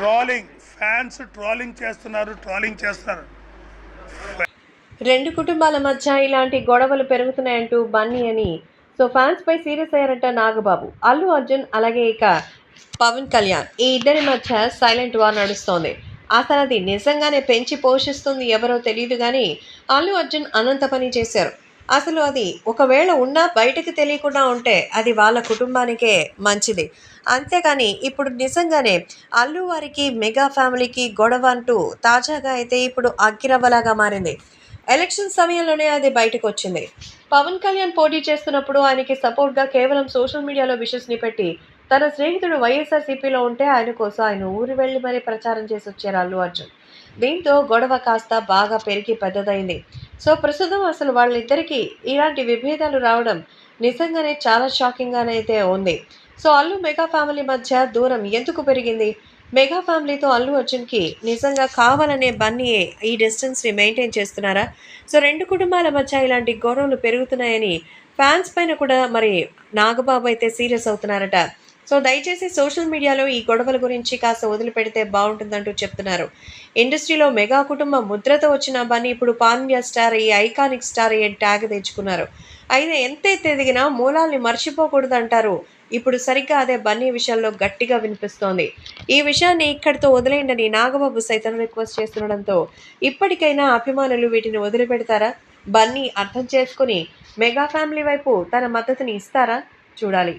Trolling fans trolling చేస్తున్నారు trolling చేస్తున్నారు రెండు కుటుంబాల మధ్య ఇలాంటి గొడవలు పెరుగుతున్నాయంటూ బన్నీ అని. సో ఫ్యాన్స్ పై సీరియస్ అయ్యారంట నాగబాబు. అల్లు అర్జున్ అలాగే ఇక పవన్ కళ్యాణ్ ఈ ఇద్దరి మధ్య సైలెంట్ వార్ నడుస్తోంది. అసలు అది నిజంగానే పెంచి పోషిస్తుంది ఎవరో తెలియదు కానీ అల్లు అర్జున్ అనంత పని చేశారు. అసలు అది ఒకవేళ ఉన్నా బయటకు తెలియకుండా ఉంటే అది వాళ్ళ కుటుంబానికే మంచిది. అంతేకాని ఇప్పుడు నిజంగానే అల్లు వారికి మెగా ఫ్యామిలీకి గొడవ అంటూ తాజాగా అయితే ఇప్పుడు అగ్గిరవ్వలాగా మారింది. ఎలక్షన్ సమయంలోనే అది బయటకు వచ్చింది పవన్ కళ్యాణ్ పోటీ చేస్తున్నప్పుడు ఆయనకి సపోర్ట్గా కేవలం సోషల్ మీడియాలో విషస్ని పెట్టి తన స్నేహితుడు వైఎస్ఆర్సీపీలో ఉంటే ఆయన కోసం ఆయన ఊరు వెళ్ళి మరీ ప్రచారం చేసి వచ్చారు అల్లు అర్జున్. దీంతో గొడవ కాస్త బాగా పెరిగి పెద్దదైంది. సో ప్రస్తుతం అసలు వాళ్ళిద్దరికీ ఇలాంటి విభేదాలు రావడం నిజంగానే చాలా షాకింగ్గానే అయితే ఉంది. సో అల్లు మెగా ఫ్యామిలీ మధ్య దూరం ఎందుకు పెరిగింది? మెగా ఫ్యామిలీతో అల్లు అర్జున్కి నిజంగా కావాలనే బన్నీయే ఈ డిస్టెన్స్ని మెయింటైన్ చేస్తున్నారా? సో రెండు కుటుంబాల మధ్య ఇలాంటి గొడవలు పెరుగుతున్నాయని ఫ్యాన్స్ పైన కూడా మరి నాగబాబు అయితే సీరియస్ అవుతున్నారట. సో దయచేసి సోషల్ మీడియాలో ఈ గొడవల గురించి కాస్త వదిలిపెడితే బాగుంటుందంటూ చెప్తున్నారు. ఇండస్ట్రీలో మెగా కుటుంబ ముద్రతో వచ్చిన బన్నీ ఇప్పుడు పాన్యా స్టార్ ఈ ఐకానిక్ స్టార్ అయ్యే ట్యాగ్ తెచ్చుకున్నారు. అయితే ఎంత ఎదిగినా మూలాల్ని మర్చిపోకూడదు అంటారు ఇప్పుడు సరిగ్గా అదే బన్నీ విషయంలో గట్టిగా వినిపిస్తోంది. ఈ విషయాన్ని ఇక్కడితో వదిలేయండి. నాగబాబు సైతం రిక్వెస్ట్ చేస్తుండడంతో ఇప్పటికైనా అభిమానులు వీటిని వదిలిపెడతారా? బన్నీ అర్థం చేసుకుని మెగా ఫ్యామిలీ వైపు తన మద్దతుని ఇస్తారా? చూడాలి.